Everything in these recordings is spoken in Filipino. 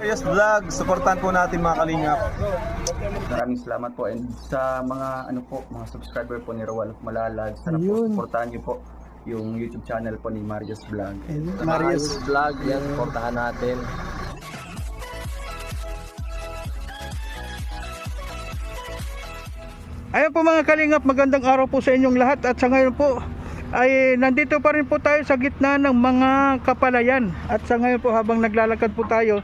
Yes Vlog, supportan po natin mga kalingap. Maraming salamat po and sa mga ano po, mga subscriber po ni Rowan of Malalag, sana po Ayun. supportahan niyo po yung YouTube channel po ni Marius Vlog. Marius. vlog yan, portahan natin. Ayan po mga kalingap, magandang araw po sa inyong lahat at sa ngayon po ay nandito pa rin po tayo sa gitna ng mga kapalayan at sa ngayon po habang naglalakad po tayo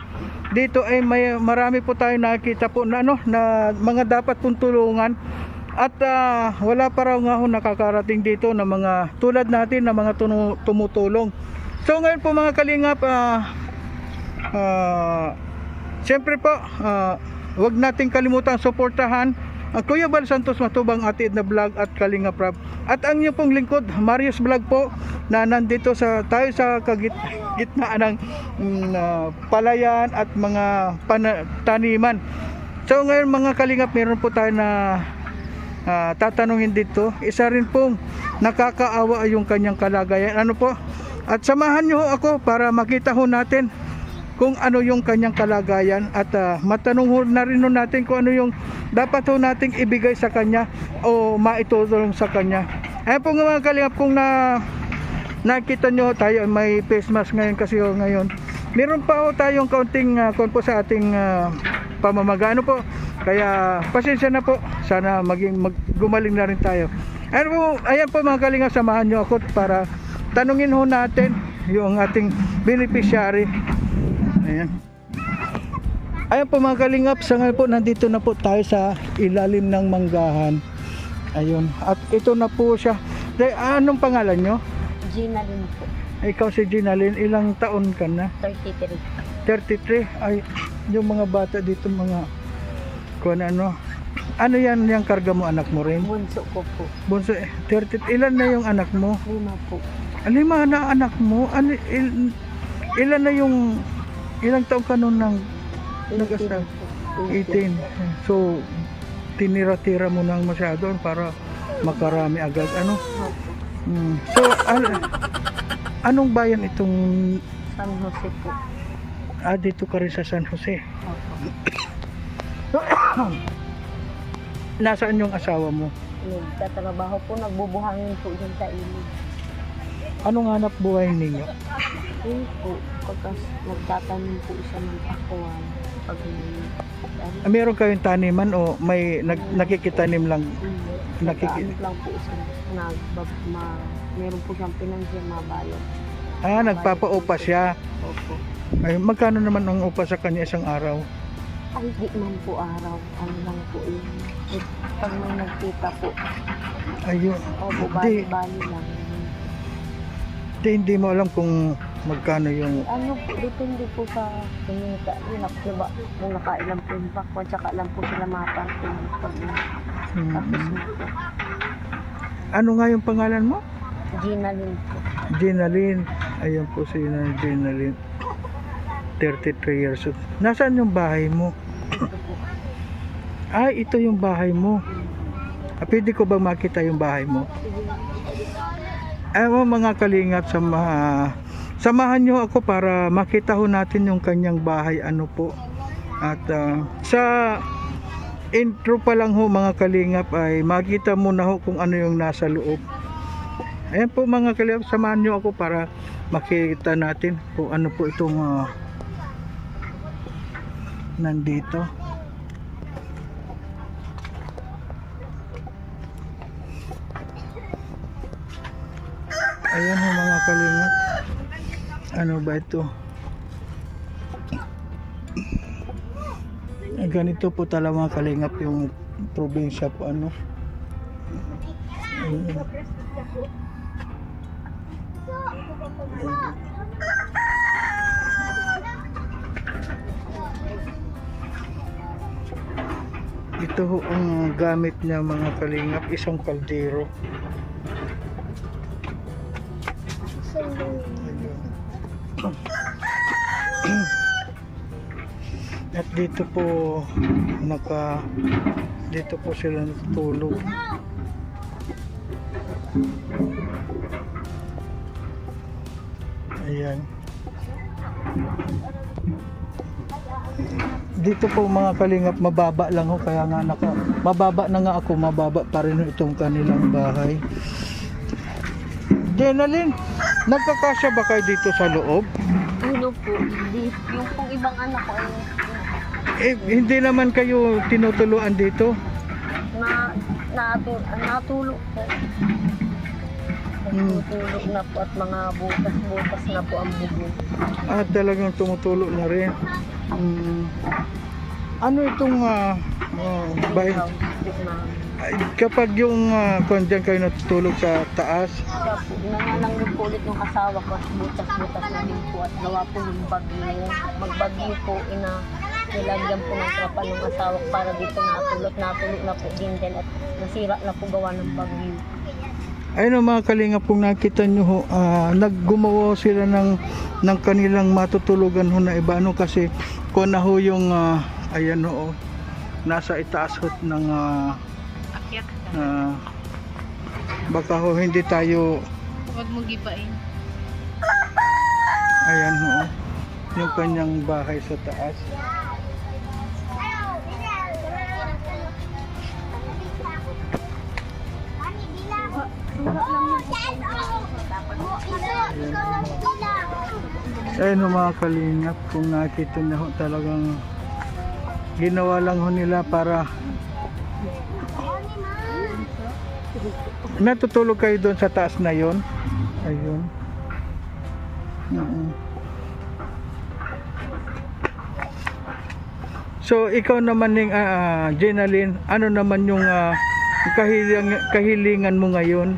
dito ay may marami po tayo nakikita po na ano na mga dapat pong tulungan at ah, wala pa raw nga ho nakakarating dito na mga tulad natin na mga tunu- tumutulong. So ngayon po mga kalingap ah ah, Siyempre po, ah, wag nating kalimutan suportahan ang Kuya Bal Santos Matubang Ati na Vlog at Kalinga Prab. At ang inyong pong lingkod, Marius Vlog po, na nandito sa tayo sa kagit, gitnaan ng mm, ah, palayan at mga taniman. So ngayon mga kalingap, meron po tayo na ah, tatanungin dito. Isa rin pong nakakaawa yung kanyang kalagayan. Ano po? At samahan nyo ako para makita ho natin kung ano yung kanyang kalagayan at ah, matanong na rin natin kung ano yung dapat ho nating ibigay sa kanya o maitutulong sa kanya. Ayan po mga kalingap kung na nakita nyo tayo ay may face mask ngayon kasi ho ngayon. Meron pa ho tayong kaunting uh, po sa ating ah, pamamaga. Ano po? Kaya pasensya na po. Sana maging mag, gumaling na rin tayo. Ayan po, ayan po mga kalingap, samahan nyo ako para tanungin ho natin yung ating beneficiary. Ayan. Ayan po mga kalingap, sa ngayon po nandito na po tayo sa ilalim ng manggahan. Ayun. At ito na po siya. De, anong pangalan nyo? Gina din po. Ikaw si Ginalyn, ilang taon ka na? 33. 33. Ay, yung mga bata dito mga kung ano. Ano yan yung karga mo anak mo rin? Bunso ko po. Bunso, eh, 30. Ilan na yung anak mo? Lima po. Lima na anak mo? Ano, il, ilan na yung ilang taon ka nun ng 18 Nag-asawa? po. 18. So, tinira-tira mo nang masyado para makarami agad. Ano? Hmm. So, an- anong bayan itong San Jose po. ah, dito ka rin sa San Jose? Nasaan yung asawa mo? Nagtatrabaho po, nagbubuhangin po dyan sa ilog. Anong hanap buhay ninyo? Yun po, pagkas nagtatanim po siya ng pakuan. Pag Ah, meron kayong taniman o may nag, nakikitanim lang? mm, nakiki- nag-ano lang po siya. Nagbab, ma, meron po siyang pinansya mabalot. Ah, nagpapaupa siya. Opo. Ay, magkano naman ang upa sa kanya isang araw? Ay, di man po araw. Ano lang po yun. Eh, Pag may nagkita po, Ayun. opo, Di, bali-bali lang. di, hindi mo alam kung magkano yung Ano depende po sa kumita. Yun ako, diba, kung nakailang po yung pakwan, tsaka lang po sila maparting pag hmm, tapos na po. ano nga yung pangalan mo? Gina din po. Ginalyn. Ayan po si Nanay Ginalyn. 33 years old. Nasaan yung bahay mo? Ito po. Ay, ito yung bahay mo. Ah, pwede ko ba makita yung bahay mo? Mo mga kalingap sa samahan nyo ako para makita ho natin yung kanyang bahay ano po. At ah, sa intro pa lang ho mga kalingap ay makita mo na ho kung ano yung nasa loob. Ayan po mga kalingap, samahan nyo ako para makita natin kung ano po itong ah, nandito. Ayan ho mga kalingap. Ano ba ito? Eh, ganito po talaga mga kalingap yung probinsya po ano. Ito ho ang gamit niya mga kalingap, isang kaldero. Dito po naka dito po sila natutulog. Ayan. dito po mga kalingap mababa lang ho kaya nga naka mababa na nga ako mababa pa rin itong kanilang bahay Jenalyn, nagkakasya ba kayo dito sa loob? Ano po, yung pong ibang anak ko ay Eh, hindi naman kayo tinutuluan dito. na, natu, natulog po. Hmm. Natulog na po at mga butas-butas na po ang bubong. Ah, talagang tumutulo na rin. Mm. Ano itong uh, bahay? House, na, Ay, kapag yung uh, kung dyan kayo natutulog sa taas, kaya po, ulit ng asawa ko at butas-butas na din po at gawa po ng bagyo. Magbagyo po, ina, nilagyan po ng trapal ng asawa ko para dito natulog, natulog na po din din at nasira na po gawa ng bagyo. ayun ang mga kalinga kung nakita nyo ho, ah, naggumawa sila ng, ng kanilang matutulugan ho na iba. Ano kasi kung na ho yung, ah, ayan ho, oh, nasa itaas ho ng, ah, ah, baka ho hindi tayo Huwag mo gibain. Ayan ho. Yung kanyang bahay sa taas. Ayan ho mga kalingap. Kung nakita niyo ho talagang ginawa lang ho nila para natutulog kayo doon sa taas na yon ayun. So ikaw naman ning uh, Jenalyn, ano naman yung ah, kahiling, kahilingan mo ngayon?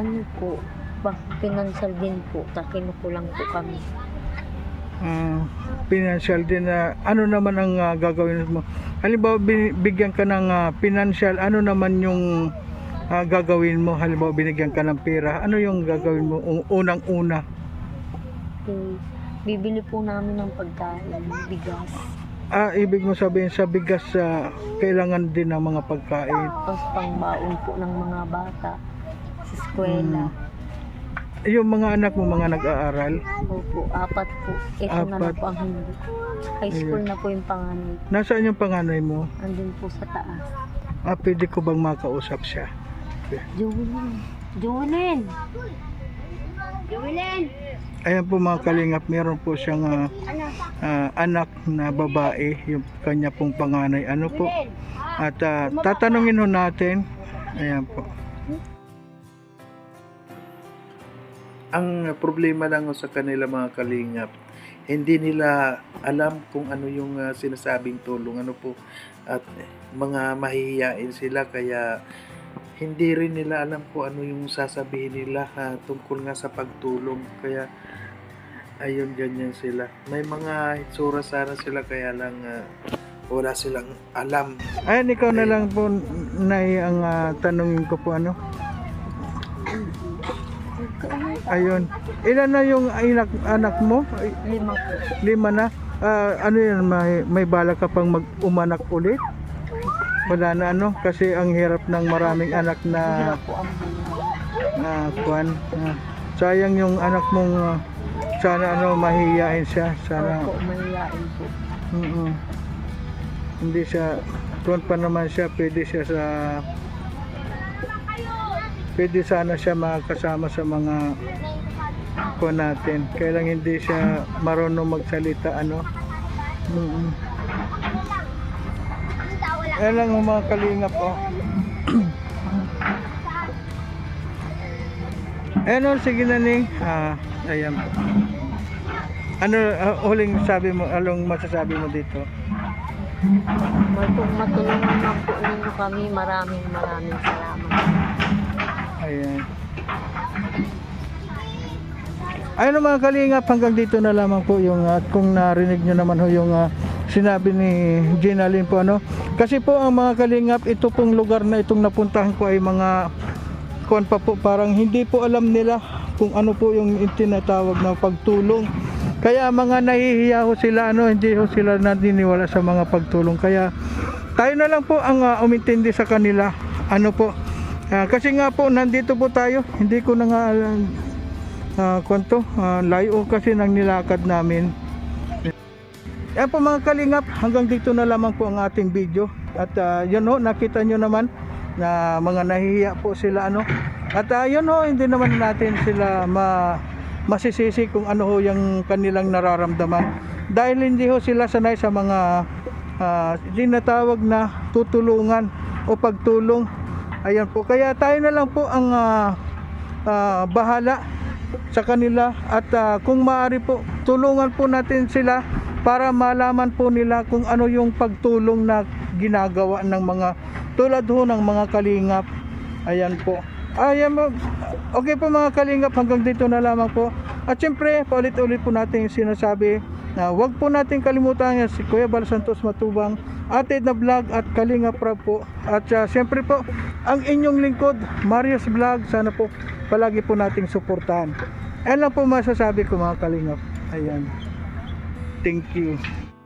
Ano po, bak financial din po, takinukulang po kami. Ah, financial din na ano naman ang ah, gagawin mo? Halimbawa bi- bigyan ka ng ah, financial, ano naman yung ah, gagawin mo? Halimbawa binigyan ka ng pera, ano yung gagawin mo Un- unang-una? Eh, bibili po namin ng pagkain, bigas, Ah, ibig mo sabihin sa bigas sa kailangan din ng mga pagkain. tapos pangbaon po ng mga bata sa eskwela. Yung mga anak mo mga nag-aaral, Opo, apat po. Ito na Apat. lang po ang hindi. High school na po yung panganay. nasaan yung panganay mo? Andun po sa taas. Ah, pwede ko bang makausap siya? Jolene! Jolene! Jolene! Ayan po mga kalingap, meron po siyang ah, ah, anak na babae, yung kanya pong panganay. Ano po? At ah, tatanungin ho natin. Ayan po. Ang problema lang sa kanila mga kalingap, hindi nila alam kung ano yung ah, sinasabing tulong. Ano po? At mga mahihiyain sila kaya hindi rin nila alam kung ano yung sasabihin nila ha, tungkol nga sa pagtulong. Kaya ayun ganyan sila. May mga hitsura sana sila kaya lang ah, wala silang alam. Ayun, ikaw na lang po nai ang ah, tanungin ko po ano. Ayun. Ilan na yung anak, anak mo? Lima po. Lima na. Ah, ano yun, may, may bala ka pang mag-umanak ulit? Wala na ano, kasi ang hirap ng maraming anak na na kuan. Ah, sayang yung anak mong ah, sana ano mahihiyain siya. Sana Opo, mahihain po. mm hindi siya kuan pa naman siya, pwede siya sa pwede sana siya makasama sa mga kuan natin. Kaya lang hindi siya marunong magsalita ano. Mm Ayan lang ang mga kalingap oh. Ayan o, sige na ning. Ah, ayan. Ano, ah, huling sabi mo, anong masasabi mo dito? Matulungan na po ninyo kami, maraming maraming salamat. Ayan. Ayun mga kalingap, hanggang dito na lamang po yung at kung narinig nyo naman ho yung ah, sinabi ni Ginalyn po ano. Kasi po ang mga kalingap, ito pong lugar na itong napuntahan ko ay mga kuan pa po parang hindi po alam nila kung ano po yung tinatawag na pagtulong. Kaya mga nahihiya ho sila ano, hindi ho sila naniniwala sa mga pagtulong. Kaya tayo na lang po ang ah, umintindi sa kanila. Ano po? Ah, kasi nga po nandito po tayo. Hindi ko na nga alam ah, kwanto, ah, layo kasi nang nilakad namin. Yan po mga kalingap, hanggang dito na lamang po ang ating video. At ah, yun ho, nakita nyo naman na mga nahihiya po sila ano. At ah, yun ho, hindi naman natin sila ma masisisi kung ano ho yung kanilang nararamdaman. Dahil hindi ho sila sanay sa mga ah, tinatawag na tutulungan o pagtulong. Ayan po, kaya tayo na lang po ang ah, ah, bahala sa kanila. At ah, kung maaari po tulungan po natin sila para malaman po nila kung ano yung pagtulong na ginagawa ng mga tulad ho ng mga kalingap. Ayan po. Ayan mo okay po mga kalingap. Hanggang dito na lamang po. At syempre paulit-ulit po natin yung sinasabi na wag po natin kalimutan yan. Si Kuya Bal Santos Matubang Ate na Vlog at Kalingap Rab po. At uh, syempre po ang inyong lingkod Marius Vlog sana po palagi po nating suportahan Ayan lang po masasabi ko mga kalingap. Ayan. Thank you.